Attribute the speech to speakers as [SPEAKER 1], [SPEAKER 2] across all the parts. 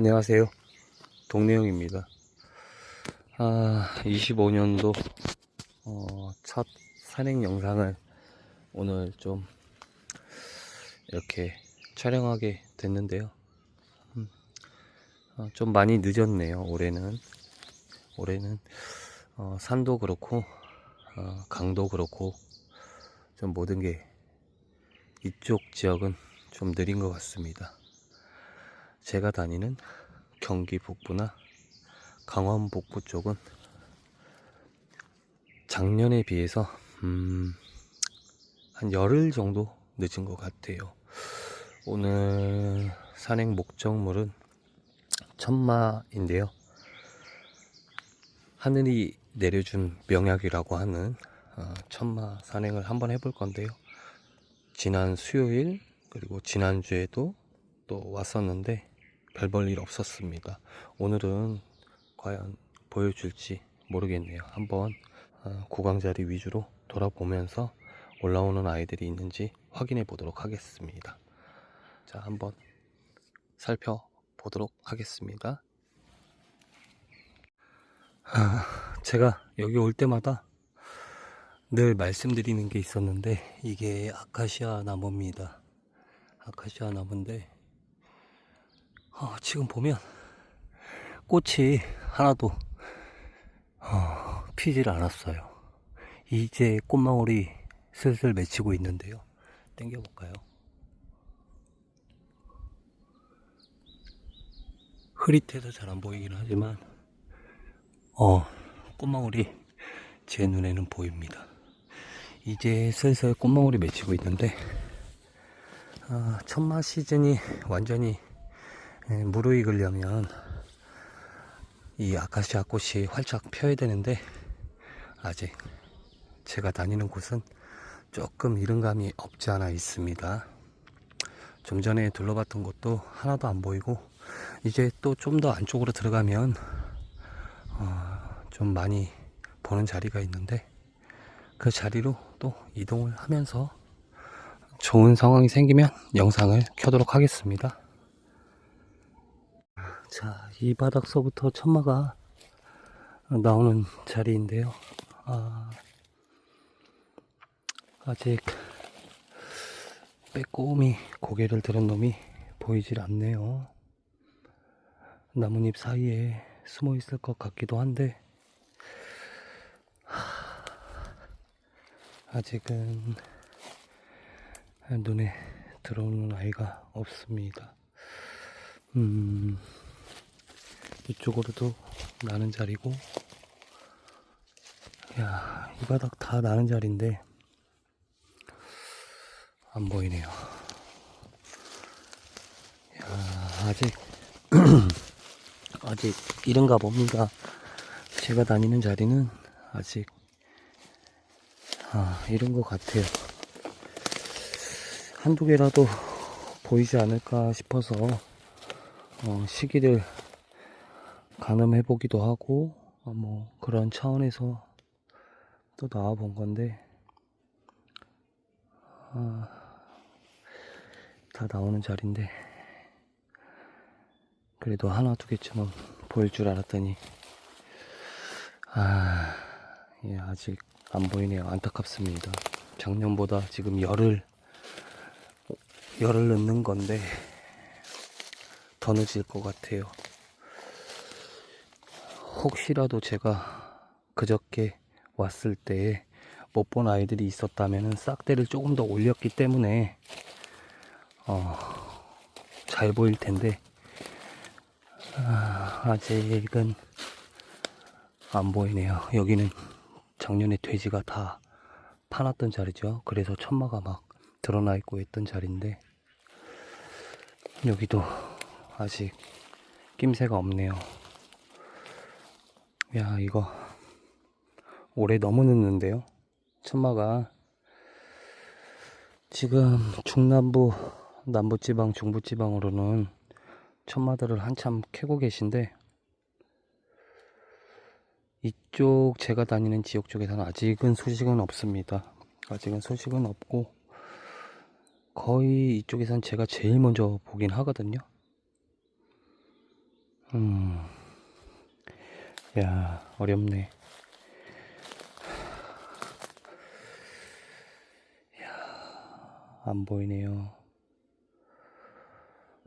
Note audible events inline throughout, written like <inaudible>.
[SPEAKER 1] 안녕하세요. 동네형입니다. 아, 25년도 어, 첫 산행 영상을 오늘 좀 이렇게 촬영하게 됐는데요. 음, 어, 좀 많이 늦었네요. 올해는 올해는 어, 산도 그렇고 어, 강도 그렇고 좀 모든 게 이쪽 지역은 좀 느린 것 같습니다. 제가 다니는 경기 북부나 강원 북부 쪽은 작년에 비해서 음, 한 열흘 정도 늦은 것 같아요. 오늘 산행 목적물은 천마인데요. 하늘이 내려준 명약이라고 하는 어, 천마 산행을 한번 해볼 건데요. 지난 수요일 그리고 지난주에도 또 왔었는데 별 볼 일 없었습니다. 오늘은 과연 보여줄지 모르겠네요. 한번 어, 구강자리 위주로 돌아보면서 올라오는 아이들이 있는지 확인해 보도록 하겠습니다. 자, 한번 살펴보도록 하겠습니다. 아, 제가 여기 올 때마다 늘 말씀드리는 게 있었는데 이게 아카시아 나무입니다. 아카시아 나무인데 어, 지금 보면 꽃이 하나도 어, 피질 않았어요. 이제 꽃망울이 슬슬 맺히고 있는데요. 당겨볼까요? 흐릿해서 잘 안 보이긴 하지만 어, 꽃망울이 제 눈에는 보입니다. 이제 슬슬 꽃망울이 맺히고 있는데 아, 천마 시즌이 완전히 예, 무르익으려면 이 아카시아 꽃이 활짝 펴야 되는데 아직 제가 다니는 곳은 조금 이른 감이 없지 않아 있습니다. 좀 전에 둘러봤던 곳도 하나도 안 보이고 이제 또 좀 더 안쪽으로 들어가면 어, 좀 많이 보는 자리가 있는데 그 자리로 또 이동을 하면서 좋은 상황이 생기면 영상을 켜도록 하겠습니다. 자, 이 바닥서부터 천마가 나오는 자리인데요. 아, 아직 빼꼼히 고개를 들은 놈이 보이질 않네요. 나뭇잎 사이에 숨어 있을 것 같기도 한데, 아직은 눈에 들어오는 아이가 없습니다. 음, 이쪽으로도 나는 자리고, 야, 이 바닥 다 나는 자리인데, 안 보이네요. 야, 아직, <clears throat> 아직 이른가 봅니다. 제가 다니는 자리는 아직, 아, 이런 것 같아요. 한두 개라도 보이지 않을까 싶어서, 어, 시기를 가늠해 보기도 하고, 어, 뭐, 그런 차원에서 또 나와 본 건데, 아, 다 나오는 자리인데, 그래도 하나, 두 개쯤은 보일 줄 알았더니, 아, 예, 아직 안 보이네요. 안타깝습니다. 작년보다 지금 열흘, 열흘 늦는 건데, 더 늦을 것 같아요. 혹시라도 제가 그저께 왔을 때 못 본 아이들이 있었다면 싹대를 조금 더 올렸기 때문에 어, 잘 보일 텐데 아, 아직은 안 보이네요. 여기는 작년에 돼지가 다 파놨던 자리죠. 그래서 천마가 막 드러나 있고 있던 자리인데 여기도 아직 낌새가 없네요. 야, 이거 올해 너무 늦는데요. 천마가 지금 중남부, 남부지방, 중부지방으로는 천마들을 한참 캐고 계신데 이쪽 제가 다니는 지역 쪽에서는 아직은 소식은 없습니다. 아직은 소식은 없고 거의 이쪽에선 제가 제일 먼저 보긴 하거든요. 음, 야, 어렵네. 야, 안 보이네요.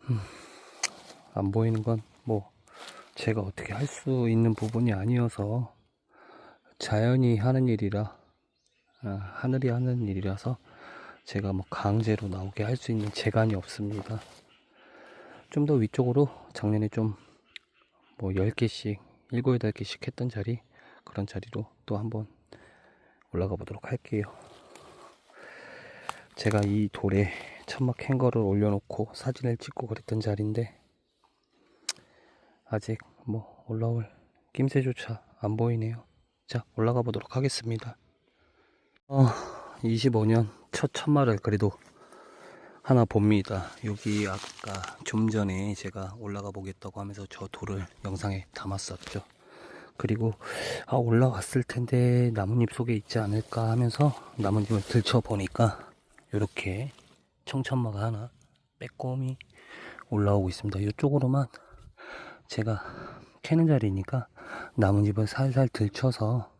[SPEAKER 1] 음, 안 보이는 건 뭐, 제가 어떻게 할 수 있는 부분이 아니어서 자연이 하는 일이라, 아, 하늘이 하는 일이라서 제가 뭐 강제로 나오게 할 수 있는 재간이 없습니다. 좀 더 위쪽으로 작년에 좀 뭐 10개씩, 7, 8개씩 했던 자리, 그런 자리로 또 한번 올라가 보도록 할게요. 제가 이 돌에 천막 행거를 올려놓고 사진을 찍고 그랬던 자리인데, 아직 뭐 올라올 낌새조차 안 보이네요. 자, 올라가 보도록 하겠습니다. 어, 25년 첫 천마를 그래도 하나 봅니다. 여기 아까 좀 전에 제가 올라가 보겠다고 하면서 저 돌을 영상에 담았었죠. 그리고 아 올라왔을 텐데 나뭇잎 속에 있지 않을까 하면서 나뭇잎을 들춰 보니까 이렇게 청천마가 하나 빼꼼히 올라오고 있습니다. 이쪽으로만 제가 캐는 자리니까 나뭇잎을 살살 들쳐서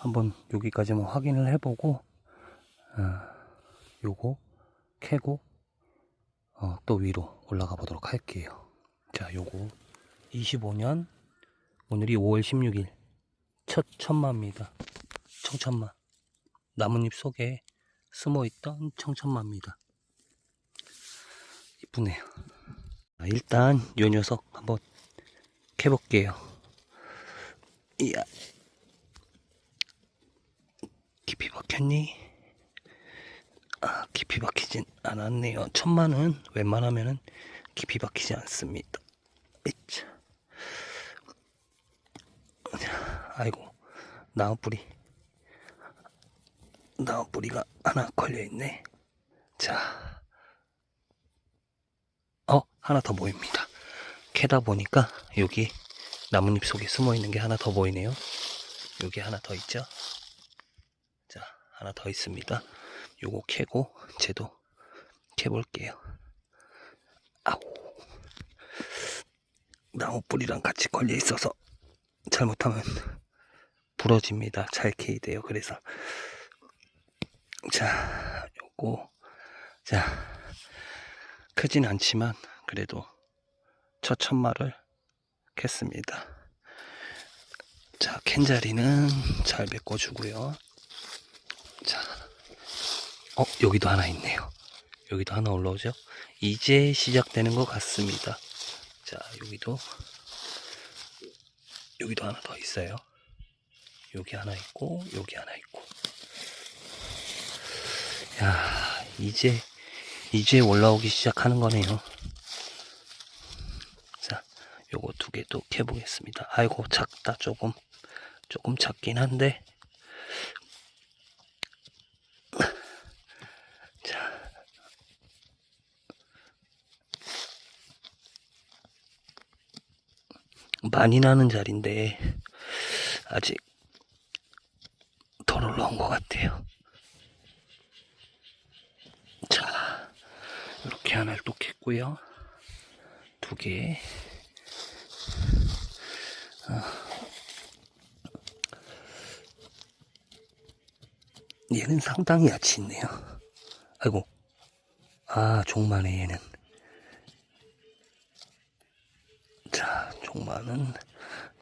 [SPEAKER 1] 한번 여기까지만 확인을 해보고 어, 요거 캐고 어, 또 위로 올라가 보도록 할게요. 자, 요거 25년 오늘이 5월 16일 첫 천마입니다. 청천마 나뭇잎 속에 숨어있던 청천마입니다. 이쁘네요. 자, 일단 요 녀석 한번 캐볼게요. 이야 깊이 박혔니? 아, 깊이 박히진 않았네요. 천만은 웬만하면은 깊이 박히지 않습니다. 에차. 아이고, 나무뿌리. 나무뿌리가 하나 걸려있네. 자. 어, 하나 더 보입니다. 캐다 보니까 여기 나뭇잎 속에 숨어 있는 게 하나 더 보이네요. 여기 하나 더 있죠? 자, 하나 더 있습니다. 요거 캐고 쟤도 캐볼게요. 아우 나무 뿌리랑 같이 걸려 있어서 잘못하면 부러집니다. 잘 캐야 돼요. 그래서 자 요거 자 크진 않지만 그래도 첫 천마를 캤습니다. 자, 캔 자리는 잘 메꿔주고요. 자, 어, 여기도 하나 있네요. 여기도 하나 올라오죠? 이제 시작되는 것 같습니다. 자, 여기도, 여기도 하나 더 있어요. 여기 하나 있고, 여기 하나 있고. 야, 이제, 이제 올라오기 시작하는 거네요. 자, 요거 두개또 캐보겠습니다. 아이고, 작다, 조금. 조금 작긴 한데, 많이 나는 자리인데, 아직 덜 올라온 것 같아요. 자, 이렇게 하나를 또 캤고요. 두 개. 얘는 상당히 야치 있네요. 아이고. 아, 종마네, 얘는. 자, 종마는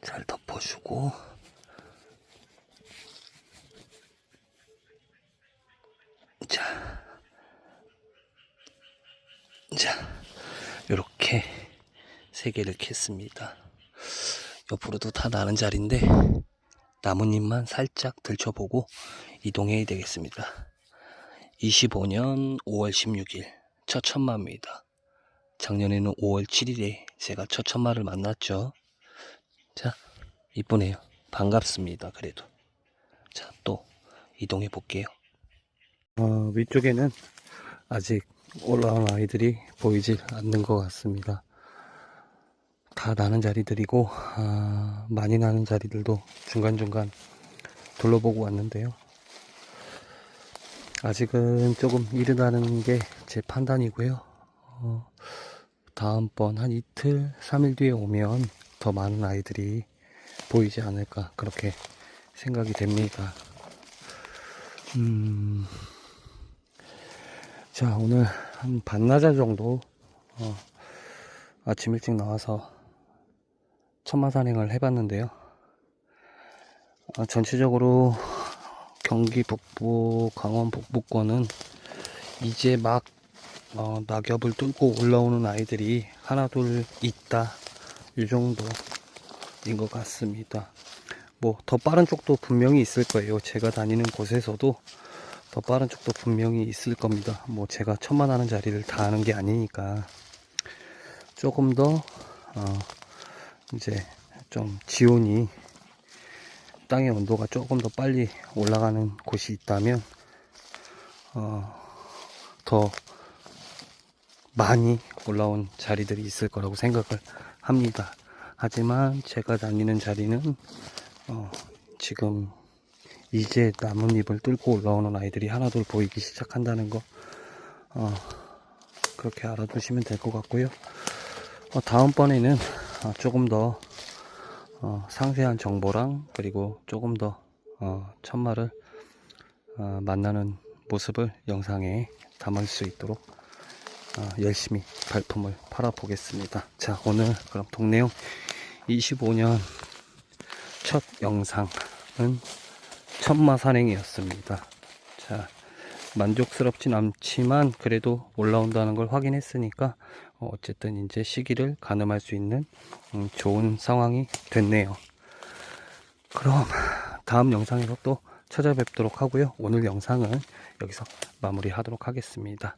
[SPEAKER 1] 잘 덮어주고. 자. 자, 요렇게 세 개를 캤습니다. 옆으로도 다 나는 자리인데, 나뭇잎만 살짝 들춰보고 이동해야 되겠습니다. 25년 5월 16일 첫 천마입니다. 작년에는 5월 7일에 제가 첫 천마를 만났죠. 자, 이쁘네요. 반갑습니다. 그래도. 자, 또 이동해 볼게요. 어, 위쪽에는 아직 올라온 아이들이 보이질 않는 것 같습니다. 다 나는 자리들이고 아, 많이 나는 자리들도 중간중간 둘러보고 왔는데요. 아직은 조금 이르다는 게 제 판단이고요. 어, 다음번 한 이틀, 3일 뒤에 오면 더 많은 아이들이 보이지 않을까 그렇게 생각이 됩니다. 음, 자 오늘 한 반나절 정도 어, 아침 일찍 나와서 천마산행을 해봤는데요. 어, 전체적으로 경기 북부, 강원 북부권은 이제 막 어, 낙엽을 뚫고 올라오는 아이들이 하나 둘 있다 이 정도인 것 같습니다. 뭐 더 빠른 쪽도 분명히 있을 거예요. 제가 다니는 곳에서도 더 빠른 쪽도 분명히 있을 겁니다. 뭐 제가 천만 하는 자리를 다 하는 게 아니니까 조금 더 어, 이제 좀 지온이 땅의 온도가 조금 더 빨리 올라가는 곳이 있다면 어, 더 많이 올라온 자리들이 있을 거라고 생각을 합니다. 하지만 제가 다니는 자리는 어, 지금 이제 나뭇잎을 뚫고 올라오는 아이들이 하나둘 보이기 시작한다는 거 어, 그렇게 알아두시면 될 것 같고요. 어, 다음번에는 어, 조금 더 어, 상세한 정보랑 그리고 조금 더 어, 천마를 어, 만나는 모습을 영상에 담을 수 있도록 어, 열심히 발품을 팔아 보겠습니다. 자 오늘 그럼 동네용 25년 첫 영상은 천마 산행이었습니다. 자 만족스럽진 않지만 그래도 올라온다는 걸 확인했으니까 어, 어쨌든 이제 시기를 가늠할 수 있는 음, 좋은 상황이 됐네요. 그럼 다음 영상에서 또 찾아뵙도록 하고요. 오늘 영상은 여기서 마무리하도록 하겠습니다.